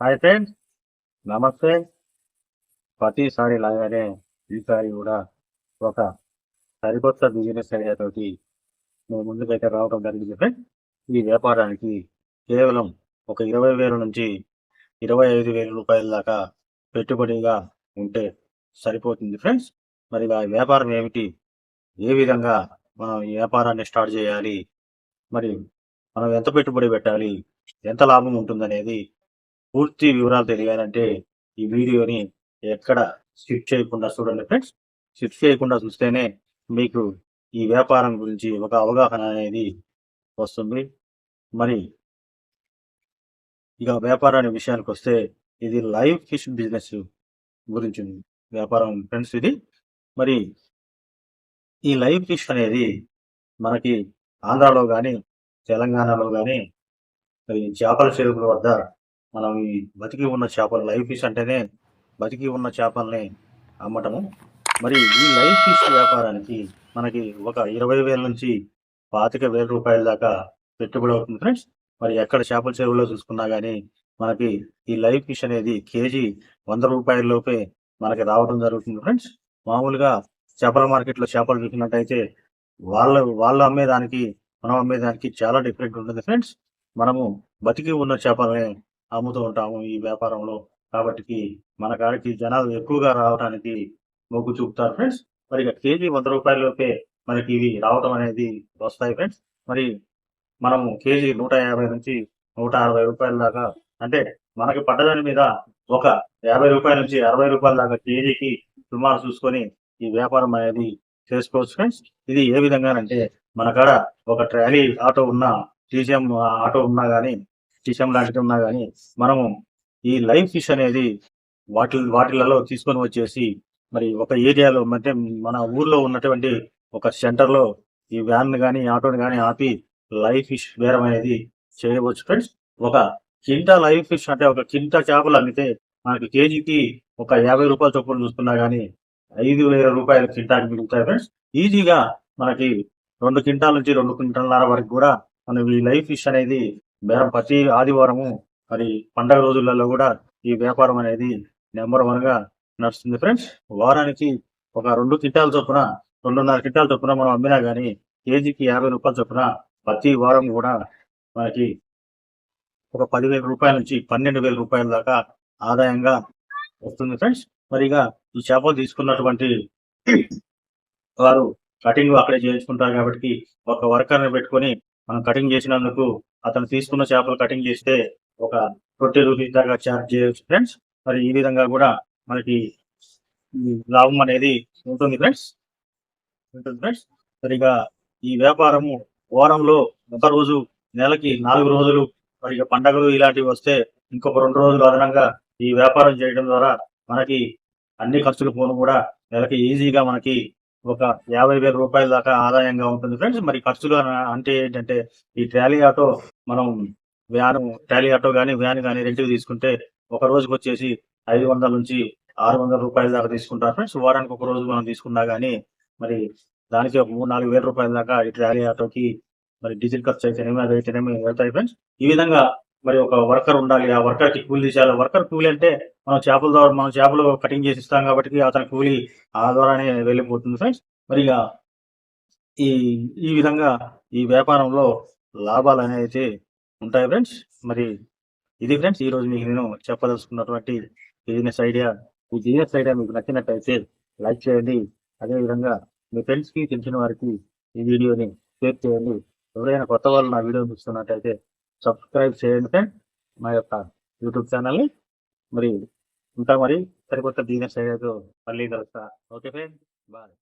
Hi friends నమస్తే ప్రతిసారి లాగానే ఈసారి కూడా ఒక సరికొత్త బిజినెస్ ఐడియాతోటి మేము ముందుకైతే రావడం జరిగింది ఫ్రెండ్స్ ఈ వ్యాపారానికి కేవలం ఒక ఇరవై వేల నుంచి ఇరవై ఐదు వేల రూపాయల దాకా పెట్టుబడిగా ఉంటే సరిపోతుంది ఫ్రెండ్స్ మరి ఆ వ్యాపారం ఏమిటి? ఏ విధంగా మనం ఈ వ్యాపారాన్ని స్టార్ట్ చేయాలి? మరి మనం ఎంత పెట్టుబడి పెట్టాలి? ఎంత లాభం ఉంటుందనేది పూర్తి వివరాలు తెలియాలంటే ఈ వీడియోని ఎక్కడ స్కిప్ చేయకుండా చూడండి ఫ్రెండ్స్. స్కిప్ చేయకుండా చూస్తేనే మీకు ఈ వ్యాపారం గురించి ఒక అవగాహన అనేది వస్తుంది. మరి ఇక వ్యాపారాన్ని విషయానికి వస్తే ఇది లైవ్ ఫిష్ బిజినెస్ గురించి వ్యాపారం ఫ్రెండ్స్ ఇది. మరి ఈ లైవ్ ఫిష్ అనేది మనకి ఆంధ్రాలో కానీ తెలంగాణలో కానీ మరి చేపల చెరువుల వద్ద మనం ఈ బతికి ఉన్న చేపలు లైవ్ ఫిష్ అంటేనే బతికి ఉన్న చేపల్ని అమ్మటము. మరి ఈ లైవ్ ఫిష్ వ్యాపారానికి మనకి ఒక ఇరవై వేల నుంచి పాతిక వేల రూపాయల దాకా పెట్టుబడి అవుతుంది ఫ్రెండ్స్. మరి ఎక్కడ చేపల చెరువులో చూసుకున్నా కానీ మనకి ఈ లైవ్ ఫిష్ అనేది కేజీ వంద రూపాయల లోపే మనకి రావడం జరుగుతుంది ఫ్రెండ్స్. మామూలుగా చేపల మార్కెట్లో చేపలు చూసినట్టయితే వాళ్ళ వాళ్ళు అమ్మేదానికి మనం అమ్మేదానికి చాలా డిఫరెంట్ ఉంటుంది ఫ్రెండ్స్. మనము బతికి ఉన్న చేపల్ని అమ్ముతూ ఉంటాము ఈ వ్యాపారంలో. కాబట్టి మన కాడికి జనాలు ఎక్కువగా రావడానికి మొగ్గు చూపుతారు ఫ్రెండ్స్. మరి ఇక కేజీ వంద రూపాయలలోపే మనకి ఇవి రావడం అనేది వస్తాయి ఫ్రెండ్స్. మరి మనము కేజీ నూట యాభై నుంచి నూట అరవై రూపాయల దాకా అంటే మనకి పడ్డదాని మీద ఒక యాభై రూపాయల నుంచి అరవై రూపాయల దాకా కేజీకి సుమారు చూసుకొని ఈ వ్యాపారం అనేది చేసుకోవచ్చు ఫ్రెండ్స్. ఇది ఏ విధంగానంటే మన కాడ ఒక ట్రాలీ ఆటో ఉన్న టీసీఎం ఆటో ఉన్నా కానీ టీసీఎం లాంటివి ఉన్నా కానీ మనము ఈ లైవ్ ఫిష్ అనేది వాటి వాటిలలో తీసుకొని వచ్చేసి మరి ఒక ఏరియాలో అంటే మన ఊర్లో ఉన్నటువంటి ఒక సెంటర్లో ఈ వ్యాన్ కానీ ఆటోని కానీ ఆపి లైవ్ ఫిష్ బేరం అనేది చేయవచ్చు. ఫ్రెండ్స్ ఒక కింటా లైవ్ ఫిష్ అంటే ఒక కింటా చేపలు అమ్మితే మనకి కేజీకి ఒక యాభై రూపాయల చొప్పున చూసుకున్నా కానీ ఐదు వేల రూపాయల కింటాకి మిగులుతాయి. ఫ్రెండ్స్ ఈజీగా మనకి రెండు క్వింటాల నుంచి రెండు క్వింటాలన్నర వరకు కూడా మనం ఈ లైవ్ ఫిష్ అనేది ప్రతి ఆదివారము మరి పండగ రోజులలో కూడా ఈ వ్యాపారం అనేది నెంబర్ వన్గా నడుస్తుంది ఫ్రెండ్స్. వారానికి ఒక రెండు క్వింటాల చొప్పున రెండున్నర క్వింటాల చొప్పున మనం అమ్మినా గానీ కేజీకి యాభై రూపాయల చొప్పున ప్రతి వారం కూడా మనకి ఒక పదివేల రూపాయల నుంచి పన్నెండు వేల రూపాయల దాకా ఆదాయంగా వస్తుంది ఫ్రెండ్స్. మరిగా ఈ చేపలు తీసుకున్నటువంటి వారు కటింగ్ అక్కడే చేయించుకుంటారు కాబట్టి ఒక వర్కర్ని పెట్టుకొని మనం కటింగ్ చేసినందుకు అతను తీసుకున్న చేపలు కటింగ్ చేస్తే ఒక ట్వంటీ రూపీస్ దాకా ఛార్జ్ చేయవచ్చు ఫ్రెండ్స్ మరి ఈ విధంగా కూడా మనకి ఈ లాభం అనేది ఉంటుంది ఫ్రెండ్స్ ఉంటుంది ఫ్రెండ్స్ సరిగా ఈ వ్యాపారము వారంలో ఒక రోజు నెలకి నాలుగు రోజులు మరి పండగలు ఇలాంటివి వస్తే ఇంకొక రెండు రోజులు అదనంగా ఈ వ్యాపారం చేయడం ద్వారా మనకి అన్ని ఖర్చులు పోను కూడా నెలకి ఈజీగా మనకి ఒక యాభై వేల రూపాయల దాకా ఆదాయంగా ఉంటుంది ఫ్రెండ్స్. మరి ఖర్చులు అంటే ఏంటంటే ఈ ట్రాలీ ఆటో మనం వ్యాన్ ట్రాలీ ఆటో కానీ వ్యాన్ కానీ రెంట్కి తీసుకుంటే ఒక రోజుకి వచ్చేసి ఐదు వందల నుంచి ఆరు వందల రూపాయల దాకా తీసుకుంటారు ఫ్రెండ్స్. వారానికి ఒక రోజు మనం తీసుకున్నా కానీ మరి దానికి ఒక మూడు నాలుగు వేల రూపాయల దాకా ఈ ట్రాలీ ఆటోకి మరి డీజిల్ ఖర్చు అయితేనేమి అది అయితేనేమి వెళ్తాయి ఫ్రెండ్స్. ఈ విధంగా మరి ఒక వర్కర్ ఉండాలి. ఆ వర్కర్కి కూలీ తీసేయాలి వర్కర్ కూలీ అంటే మనం చేపల ద్వారా మనం చేపలు కటింగ్ చేసి ఇస్తాం కాబట్టి అతని కూలీ ఆ ద్వారానే వెళ్ళిపోతుంది ఫ్రెండ్స్. మరి ఇక ఈ ఈ విధంగా ఈ వ్యాపారంలో లాభాలు అనేవి అయితే ఉంటాయి ఫ్రెండ్స్. మరి ఇది ఫ్రెండ్స్ ఈ రోజు మీకు నేను చెప్పదలుచుకున్నటువంటి బిజినెస్ ఐడియా. ఈ బిజినెస్ ఐడియా మీకు నచ్చినట్టయితే లైక్ చేయండి. అదే విధంగా మీ ఫ్రెండ్స్కి తెలిసిన వారికి ఈ వీడియోని షేర్ చేయండి. ఎవరైనా కొత్త వాళ్ళు నా వీడియో చూస్తున్నట్టయితే సబ్స్క్రైబ్ చేయండి ఫ్రెండ్ మా యొక్క యూట్యూబ్ ఛానల్ని మరి ఉంటా మరి సరికొత్త బిజినెస్ ఐడియాతో మళ్ళీ కలుస్తా. Okay friend bye.